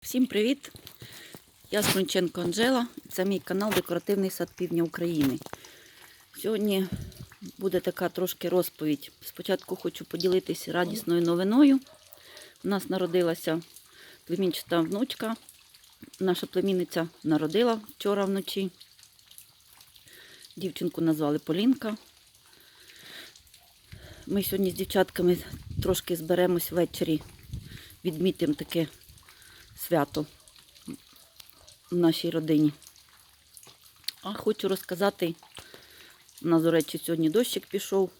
Всім привіт! Я Смонченко Анжела. Це мій канал Декоративний сад Півдня України. Сьогодні буде така трошки розповідь. Спочатку хочу поділитися радісною новиною. У нас народилася племінчата внучка. Наша племінниця народила вчора вночі. Дівчинку назвали Полінка. Ми сьогодні з дівчатками трошки зберемось ввечері, відмітимо таке свято в нашій родині. А хочу розказати, у нас, до речі, сьогодні дощик пішов.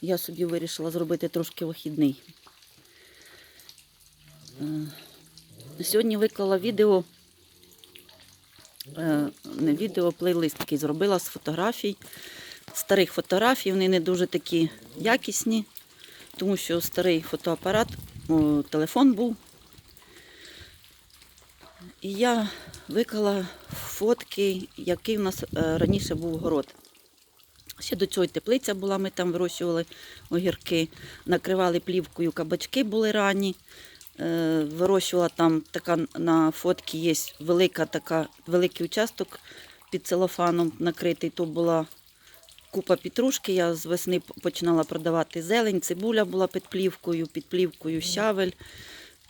Я собі вирішила зробити трошки вихідний. Е, Сьогодні виклала відео, е, не відео, плейлист такий зробила з фотографій, старих фотографій. Вони не дуже такі якісні, тому що старий фотоапарат, телефон був. І я виклала фотки, який в нас е, раніше був город. Ще до цього теплиця була, ми там вирощували огірки, накривали плівкою, кабачки були ранні. Е, Вирощувала там така на фотці є велика така, великий участок під целофаном накритий. То була купа петрушки. Я з весни починала продавати зелень, цибуля була під плівкою, під плівкою щавель,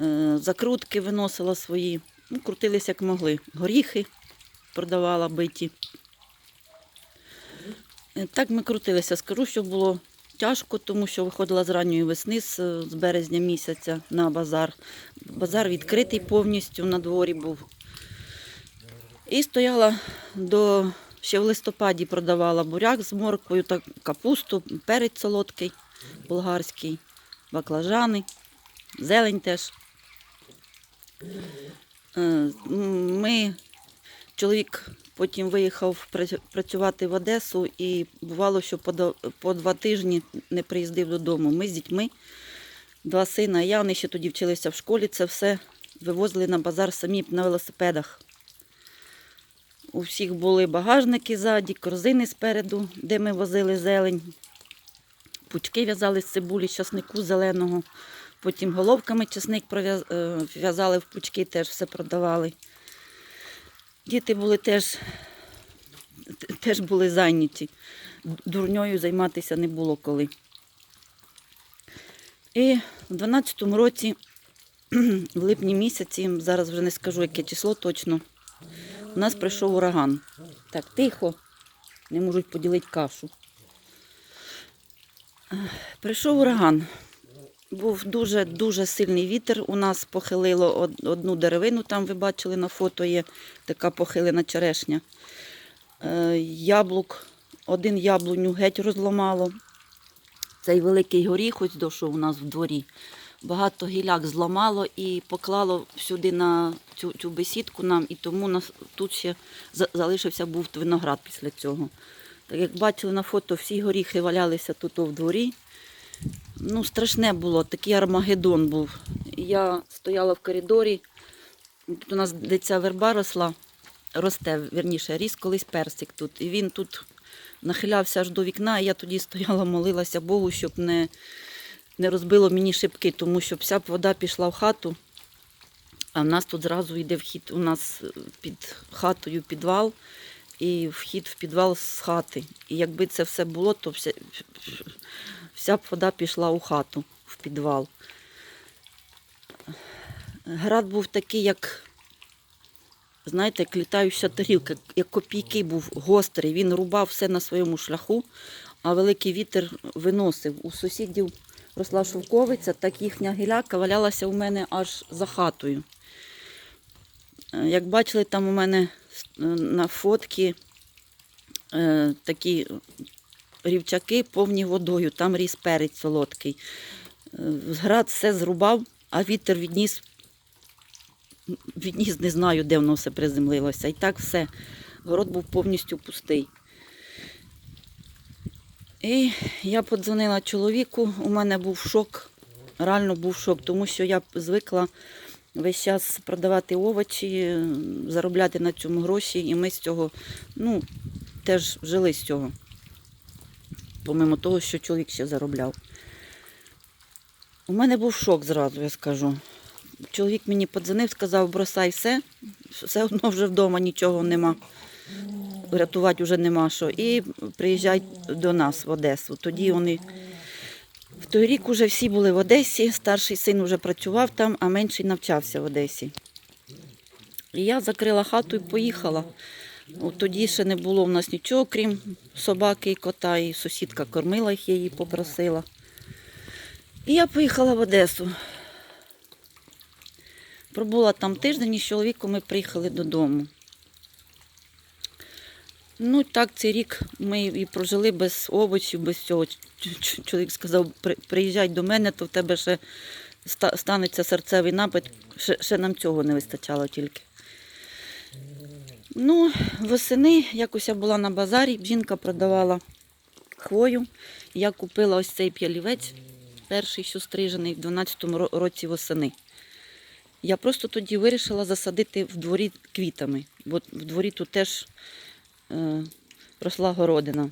е, закрутки виносила свої. Ну, крутилися як могли. Горіхи продавала биті. Е, Так ми крутилися. Скажу, що було тяжко, тому що виходила з ранньої весни, з, березня місяця на базар. Базар відкритий повністю на дворі був. І стояла до ще в листопаді продавала буряк з морквою, та капусту, перець солодкий, болгарський, баклажани, зелень теж. Е, Ми, чоловік потім виїхав працювати в Одесу і бувало, що по, два тижні не приїздив додому. Ми з дітьми, два сина, я, вони ще тоді вчилися в школі, це все вивозили на базар самі на велосипедах. У всіх були багажники ззаді, корзини спереду, де ми возили зелень. Пучки в'язали з цибулі, часнику зеленого. Потім головками чесник е, в'язали в пучки, теж все продавали. Діти були теж, теж були зайняті. Дурньою займатися не було коли. І в 12-му році, в липні місяці, зараз вже не скажу, яке число точно, у нас прийшов ураган. Так, тихо, не можуть поділити кашу. Прийшов ураган. Був дуже-дуже сильний вітер. У нас похилило одну деревину, там ви бачили на фото є така похилена черешня. Е, Яблук, один яблуню геть розламало. Цей великий горіх, ось до що у нас в дворі. Багато гіляк зламало і поклало сюди на цю, цю бесідку нам, і тому нас тут ще залишився був виноград після цього. Так як бачили на фото, всі горіхи валялися тут в дворі. Ну, страшне було, такий армагеддон був. Я стояла в коридорі, тут у нас де ця верба росла, росте, верніше, ріс колись персик тут. І він тут нахилявся аж до вікна, і я тоді стояла, молилася Богу, щоб не, не розбило мені шибки, тому що вся вода пішла в хату. А в нас тут зразу йде вхід, у нас під хатою підвал і вхід в підвал з хати. І якби це все було, то вся, вся б вода пішла у хату, в підвал. Град був такий, як, знаєте, як літаюча тарілка, як копійки був гострий. Він рубав все на своєму шляху, а великий вітер виносив. У сусідів росла шовковиця, так їхня гіляка валялася у мене аж за хатою. Як бачили, там у мене е, на фотці е, такі рівчаки повні водою, там ріс перець солодкий. Е, Град все зрубав, а вітер відніс, відніс, не знаю, де воно все приземлилося. І так все. Город був повністю пустий. І я подзвонила чоловіку, у мене був шок, реально був шок, тому що я звикла весь час продавати овочі, заробляти на цьому гроші, і ми з цього ну, теж жили з цього. Помимо того, що чоловік ще заробляв. У мене був шок зразу, я скажу. чоловік мені подзвонив, сказав, бросай все, все одно вже вдома нічого нема. Рятувати вже нема що. І приїжджай до нас в Одесу. Тоді вони в той рік уже всі були в Одесі, старший син вже працював там, а менший навчався в Одесі. І я закрила хату і поїхала. От тоді ще не було в нас нічого, крім собаки і кота, і сусідка кормила їх, я її попросила. І я поїхала в Одесу. Пробула там тиждень і з чоловіком ми приїхали додому. Ну, так, цей рік ми і прожили без овочів, без цього. Чоловік сказав, приїжджай до мене, то в тебе ще станеться серцевий напад. Ще, ще нам цього не вистачало тільки. Ну, восени якось я була на базарі, жінка продавала хвою. Я купила ось цей п'ялівець, перший, що стрижений, в 12-му році восени. Я просто тоді вирішила засадити в дворі квітами, бо в дворі тут теж е, росла городина.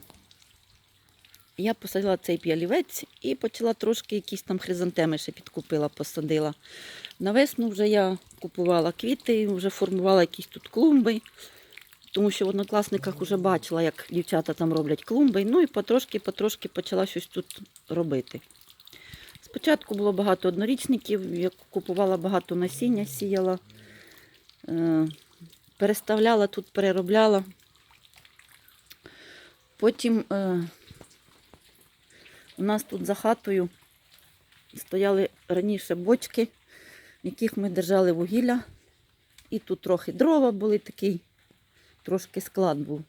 Я посадила цей п'ялівець і почала трошки якісь там хризантеми ще підкупила, посадила. На весну вже я купувала квіти, вже формувала якісь тут клумби, тому що в однокласниках вже бачила, як дівчата там роблять клумби. Ну і потрошки-потрошки почала щось тут робити. Спочатку було багато однорічників, я купувала багато насіння, сіяла, е, переставляла тут, переробляла. Потім е, у нас тут за хатою стояли раніше бочки, в яких ми держали вугілля. І тут трохи дрова були такий, трошки склад був.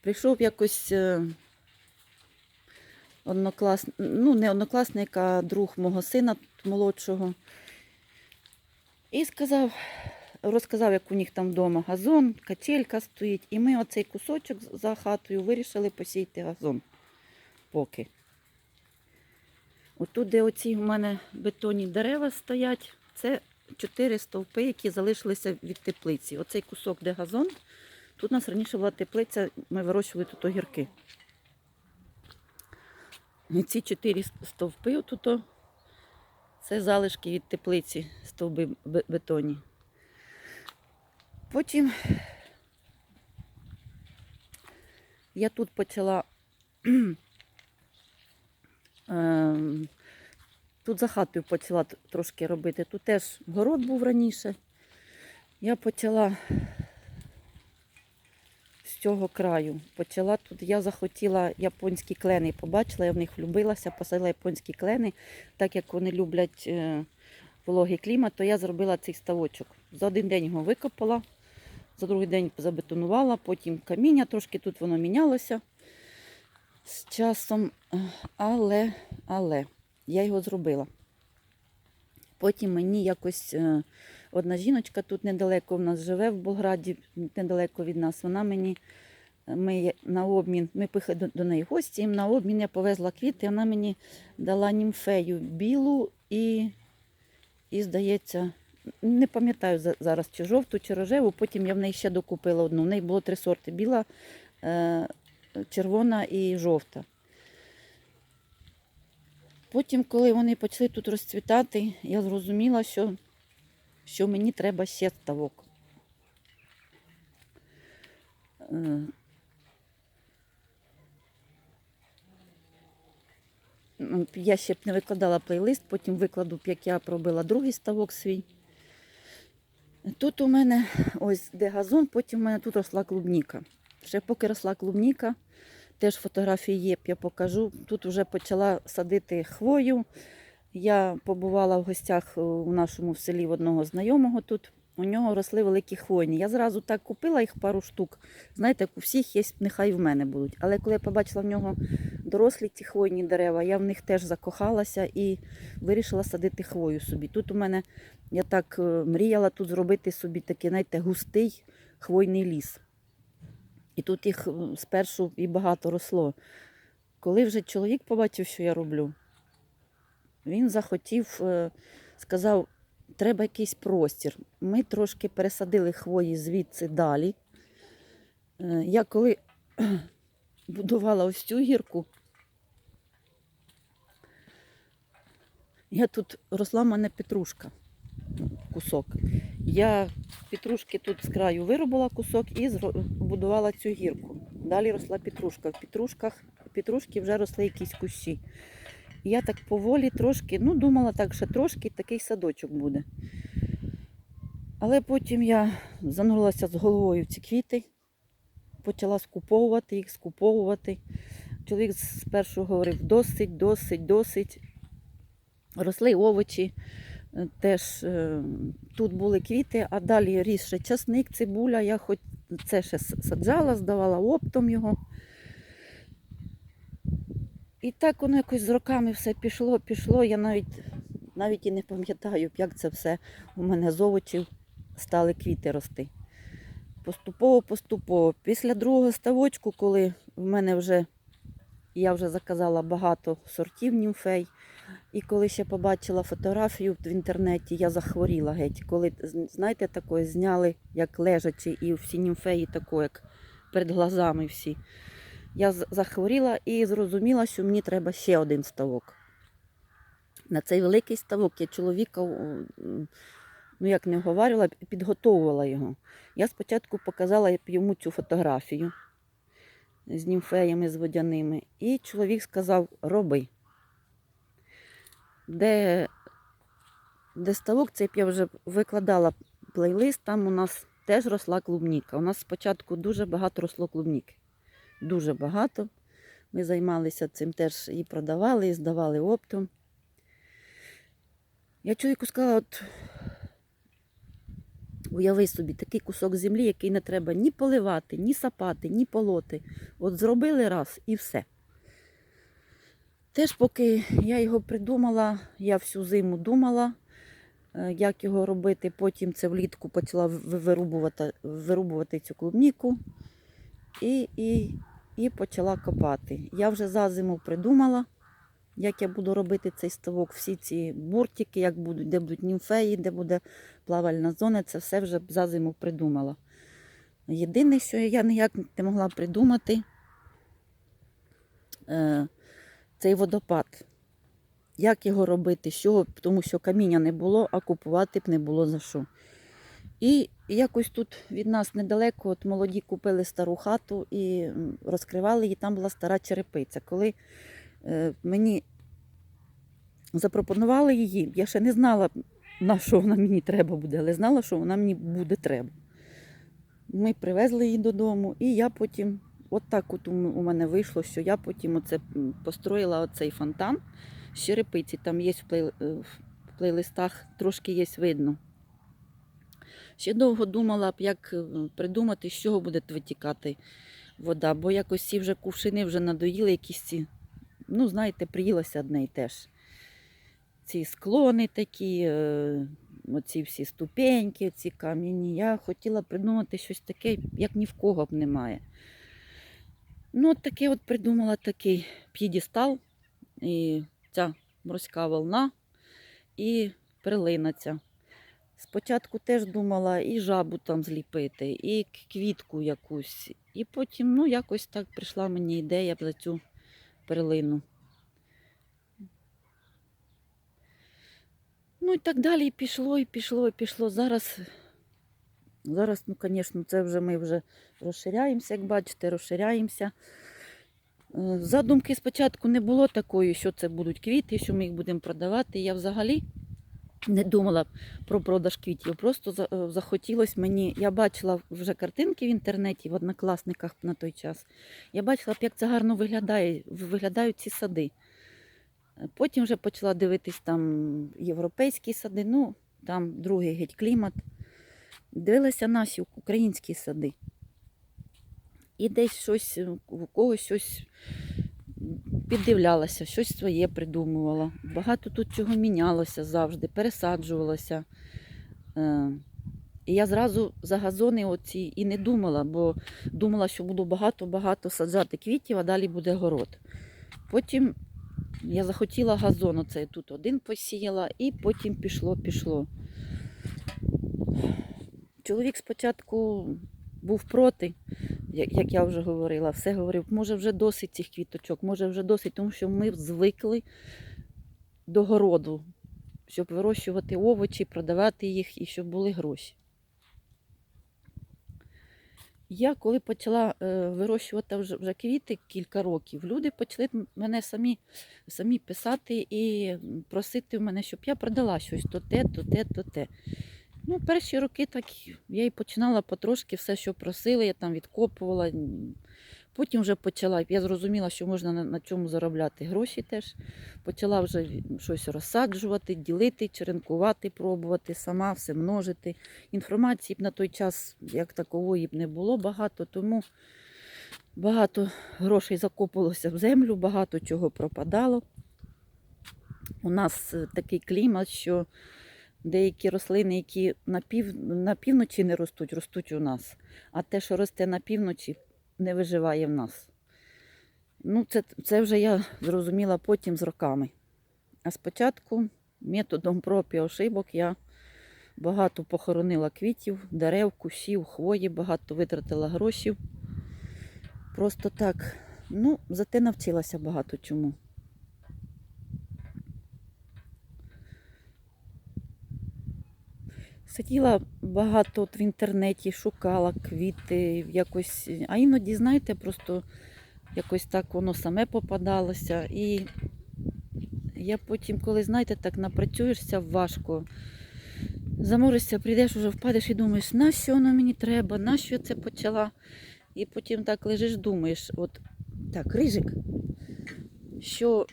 Прийшов якось е, ну, не однокласник, а друг мого сина молодшого. І сказав, розказав, як у них там вдома газон, качелька стоїть. І ми оцей кусочок за хатою вирішили посіяти газон поки. Отут, де оці в мене бетонні дерева стоять, це чотири стовпи, які залишилися від теплиці. Оцей кусок, де газон, тут у нас раніше була теплиця, ми вирощували тут огірки. І ці чотири стовпи отут, це залишки від теплиці, стовби бе- бетонні. Потім я тут почала ем, тут за хатою почала трошки робити. Тут теж город був раніше. Я почала з цього краю. Почала тут, я захотіла японські клени, побачила, я в них влюбилася, посадила японські клени, так як вони люблять е, вологий клімат, то я зробила цей ставочок. За один день його викопала, за другий день забетонувала, потім каміння, трошки тут воно мінялося з часом, е, але, але я його зробила. Потім мені якось е, одна жіночка тут недалеко в нас живе в Болграді, недалеко від нас. Вона мені ми на обмін, ми пихли до, до неї гості, і на обмін я повезла квіти, вона мені дала німфею білу і, і здається, не пам'ятаю зараз, чи жовту, чи рожеву. Потім я в неї ще докупила одну. В неї було три сорти: біла, е, червона і жовта. Потім, коли вони почали тут розцвітати, я зрозуміла, що, що мені треба ще ставок. Е, ну, Я ще б не викладала плейлист, потім викладу, як я пробила другий ставок свій. Тут у мене ось де газон, потім у мене тут росла клубніка. Ще поки росла клубніка, теж фотографії є, я покажу. Тут вже почала садити хвою. Я побувала в гостях е, у нашому селі в одного знайомого тут. У нього росли великі хвойні. Я зразу так купила їх пару штук. Знаєте, у всіх є, нехай в мене будуть. Але коли я побачила в нього дорослі ці хвойні дерева, я в них теж закохалася і вирішила садити хвою собі. Тут у мене я так е, мріяла тут зробити собі такий, знаєте, густий хвойний ліс. І тут їх спершу і багато росло. Коли вже чоловік побачив, що я роблю, він захотів, е, сказав, треба якийсь простір. Ми трошки пересадили хвої звідси далі. Е, Я коли будувала ось цю гірку, я тут росла в мене петрушка. кусок. Я петрушки тут з краю виробила кусок і будувала цю гірку. Далі росла петрушка. В петрушках, петрушки вже росли якісь кущі. Я так поволі трошки, ну, думала так, що трошки такий садочок буде. Але потім я занурилася з головою в ці квіти, почала скуповувати їх, скуповувати. Чоловік спершу говорив: досить, досить, досить. Росли овочі, теж е, тут були квіти, а далі ріс ще часник, цибуля. Я хоч це ще саджала, здавала оптом його. І так воно якось з роками все пішло, пішло. Я навіть, навіть і не пам'ятаю, як це все у мене з овочів стали квіти рости. Поступово, поступово. Після другого ставочку, коли в мене вже я вже заказала багато сортів німфей, і коли ще побачила фотографію в інтернеті, я захворіла геть. Коли, знаєте, такое зняли, як лежачи, і всі німфеї тако, як перед глазами всі. Я захворіла і зрозуміла, що мені треба ще один ставок. На цей великий ставок я чоловіка, ну як не вговарювала, підготовувала його. Я спочатку показала йому цю фотографію з німфеями, з водяними, і чоловік сказав: роби. Де, де ставок, цей я вже викладала плейлист, там у нас теж росла клубніка. У нас спочатку дуже багато росло клубніки. Дуже багато. Ми займалися цим теж і продавали, і здавали оптом. Я чоловіку сказала, от уяви собі такий кусок землі, який не треба ні поливати, ні сапати, ні полоти. От зробили раз і все. Теж поки я його придумала, я всю зиму думала, е, як його робити. Потім це влітку почала вирубувати, вирубувати цю клубніку і, і, і почала копати. Я вже за зиму придумала, як я буду робити цей ставок, всі ці буртики, як будуть, де будуть німфеї, де буде плавальна зона, це все вже за зиму придумала. Єдине, що я ніяк не могла придумати, е, цей водопад. Як його робити, з чого, тому що каміння не було, а купувати б не було за що. І якось тут від нас недалеко, от молоді купили стару хату і розкривали її, там була стара черепиця. Коли е, мені запропонували її, я ще не знала, на що вона мені треба буде, але знала, що вона мені буде треба. Ми привезли її додому, і я потім, от так от у мене вийшло, що я потім оце построїла оцей фонтан з черепиці. Там є в, плей, е, в плейлистах, трошки є видно. Ще довго думала б, як е, придумати, з чого буде витікати вода, бо якось ці вже кувшини вже надоїли, якісь ці, ну, знаєте, приїлося одне і те ж. Ці склони такі, е, оці всі ступеньки, ці кам'яні. Я хотіла придумати щось таке, як ні в кого б немає. Ну, от таке от придумала такий п'єдестал, і ця морська волна, і перлина ця. Спочатку теж думала і жабу там зліпити, і квітку якусь. І потім, ну, якось так прийшла мені ідея за цю перлину. Ну і так далі і пішло, і пішло, і пішло. Зараз, зараз, ну, звісно, це вже ми вже розширяємося, як бачите, розширяємося. Е, Задумки спочатку не було такої, що це будуть квіти, що ми їх будемо продавати. Я взагалі не думала про продаж квітів. Просто е, мені. Я бачила вже картинки в інтернеті, в однокласниках на той час. Я бачила, як це гарно виглядає, виглядають ці сади. Е, Потім вже почала дивитись там європейські сади, ну там другий геть клімат. Дивилася наші українські сади. І десь щось, е, у когось щось піддивлялася, щось своє придумувала. Багато тут чого мінялося завжди, пересаджувалося. Е, І я зразу за газони оці і не думала, бо думала, що буду багато-багато саджати квітів, а далі буде город. Потім я захотіла газон, оцей тут один посіяла, і потім пішло, пішло. Чоловік спочатку був проти, як я вже говорила, все говорив, може вже досить цих квіточок, може вже досить, тому що ми звикли до городу. щоб вирощувати овочі, продавати їх і щоб були гроші. Я коли почала е, вирощувати вже квіти кілька років, люди почали мене самі, самі писати і просити в мене, щоб я продала щось то те, то те, то те. Ну, перші роки так я і починала потрошки все, що просили, я там відкопувала. Потім вже почала, я зрозуміла, що можна на, цьому заробляти гроші теж. Почала вже щось розсаджувати, ділити, черенкувати, пробувати, сама все множити. Інформації б на той час, як такової, б не було багато, тому багато грошей закопувалося в землю, багато чого пропадало. У нас е, такий клімат, що деякі рослини, які на, пів, на півночі не ростуть, ростуть у нас. А те, що росте на півночі, не виживає в нас. Ну, це, це вже я зрозуміла потім з роками. А спочатку методом проб і ошибок я багато похоронила квітів, дерев, кущів, хвої, багато витратила грошей. Просто так. Ну, зате навчилася багато чому. Сиділа багато от в інтернеті, шукала квіти, якось, а іноді, знаєте, просто якось так воно саме попадалося. І я потім, коли, знаєте, так напрацюєшся важко, заморишся, прийдеш, уже впадеш і думаєш, на що воно мені треба, на що я це почала. І потім так лежиш, думаєш, от так, рижик, що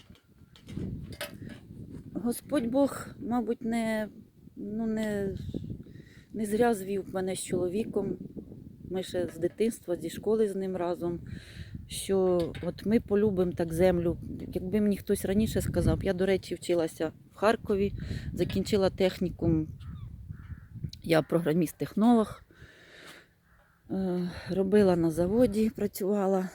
Господь Бог, мабуть, не, ну, не, не зря звів мене з чоловіком. Ми ще з дитинства, зі школи з ним разом. Що от ми полюбимо так землю. Якби мені хтось раніше сказав, я, до речі, вчилася в Харкові, закінчила технікум, я програміст-технолог, Е, робила на заводі, працювала.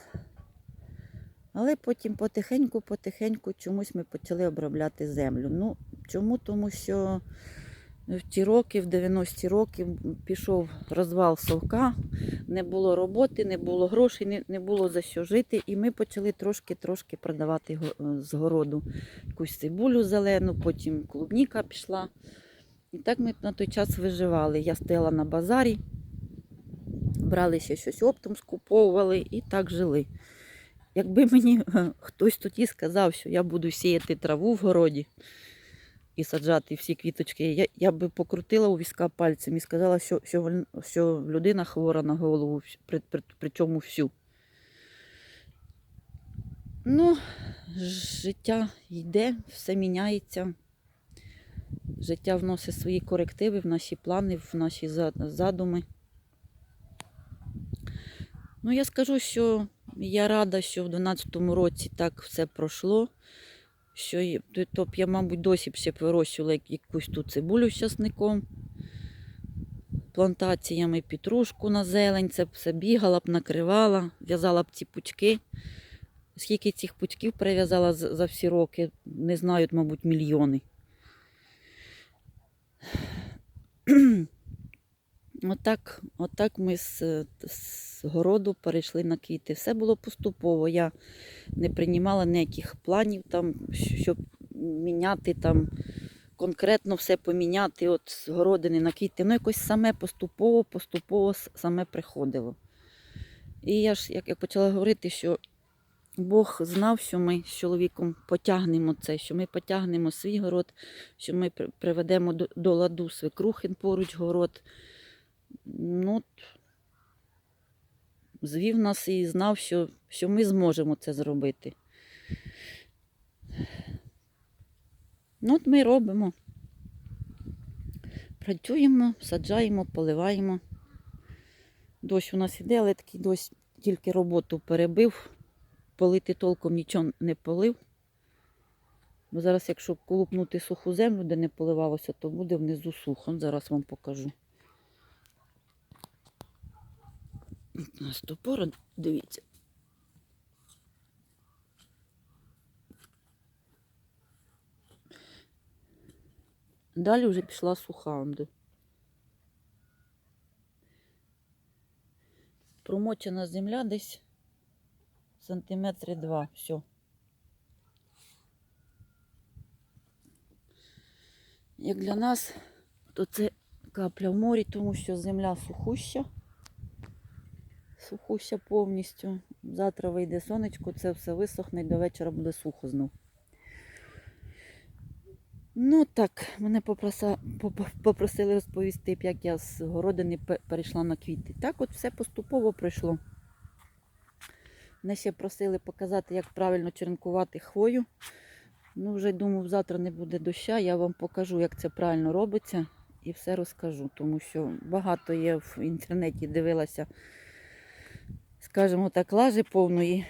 Але потім потихеньку-потихеньку чомусь ми почали обробляти землю. Ну, чому? Тому що в ті роки, в 90-ті роки, пішов розвал совка, не було роботи, не було грошей, не, не було за що жити. І ми почали трошки-трошки продавати з городу якусь цибулю зелену, потім клубніка пішла. І так ми на той час виживали. Я стояла на базарі, брали ще щось оптом, скуповували і так жили. Якби мені е, хтось тоді сказав, що я буду сіяти траву в городі і саджати всі квіточки, я, я би покрутила у візка пальцем і сказала, що, що, що людина хвора на голову, при, при, причому всю. Ну, життя йде, все міняється. Життя вносить свої корективи в наші плани, в наші задуми. Ну, я скажу, що я рада, що в 12-му році так все пройшло. Що то- б я, мабуть, досі б ще вирощувала якусь тут цибулю з часником, плантаціями, петрушку на зелень, це б все бігала б, накривала, в'язала б ці пучки. Скільки цих пучків прив'язала за, за всі роки, не знають, мабуть, мільйони. Отак, отак ми з, з городу перейшли на квіти. Все було поступово. Я не приймала ніяких планів, там, щоб міняти там, конкретно все поміняти от з городини на квіти. Ну, якось саме поступово, поступово саме приходило. І я ж, як я почала говорити, що Бог знав, що ми з чоловіком потягнемо це, що ми потягнемо свій город, що ми приведемо до, ладу свекрухин поруч город. Ну, звів нас і знав, що, що ми зможемо це зробити. Ну, от ми робимо. Працюємо, саджаємо, поливаємо. Дощ у нас іде, але такий дощ тільки роботу перебив. Полити толком нічого не полив. Бо зараз, якщо колупнути суху землю, де не поливалося, то буде внизу сухо. Зараз вам покажу. Нас топора, дивіться. Далі вже пішла суха. он. Промочена земля десь сантиметри два. Все. Як для нас, то це капля в морі, тому що земля сухуща. Сухуща повністю. Завтра вийде сонечко, це все висохне і до вечора буде сухо знов. Ну так, мене попросили розповісти, як я з городини перейшла на квіти. Так от все поступово пройшло. Мене ще просили показати, як правильно черенкувати хвою. Ну, вже думав, завтра не буде доща, я вам покажу, як це правильно робиться і все розкажу, тому що багато є в інтернеті, дивилася, скажімо так, лажі повної.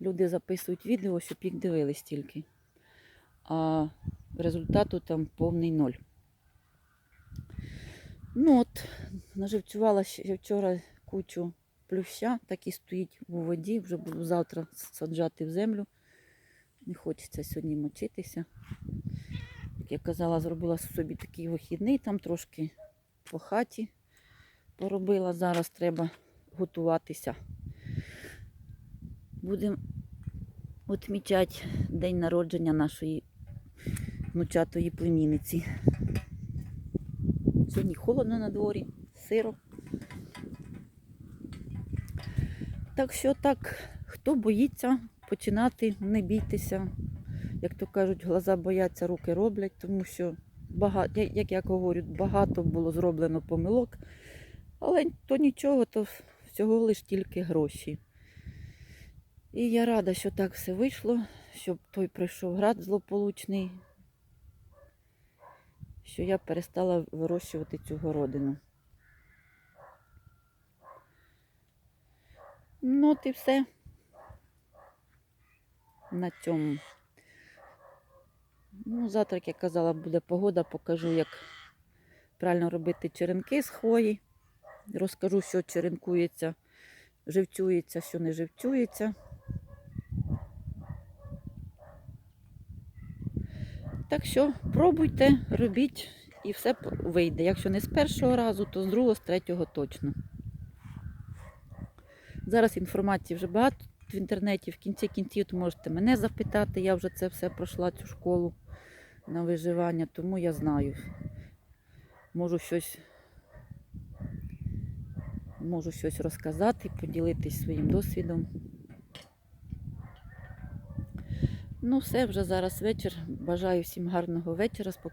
Люди записують відео, щоб їх дивились тільки. А результату там повний ноль. Ну от, наживцювала ще вчора кучу плюща, так і стоїть у воді, вже буду завтра саджати в землю. Не хочеться сьогодні мочитися. Як я казала, зробила собі такий вихідний, там трошки по хаті поробила. Зараз треба готуватися. Будемо відмічати день народження нашої внучатої племінниці. Сьогодні холодно на дворі, сиро. Так що так, хто боїться починати, не бійтеся. Як то кажуть, глаза бояться, руки роблять, тому що багато, як я говорю, багато було зроблено помилок, але то нічого, то всього лиш тільки гроші. І я рада, що так все вийшло, щоб той прийшов град злополучний, що я перестала вирощувати цю городину. Ну, от і все. На цьому. Ну, завтра, як я казала, буде погода, покажу, як правильно робити черенки з хвої. Розкажу, що черенкується, живцюється, що не живцюється. Так що пробуйте, робіть і все вийде. Якщо не з першого разу, то з другого, з третього точно. Зараз інформації вже багато в інтернеті. В кінці кінців можете мене запитати. Я вже це все пройшла цю школу на виживання, тому я знаю. Можу щось, можу щось розказати, поділитись своїм досвідом. Ну, все, вже зараз вечір. Бажаю всім гарного вечора, спокійного.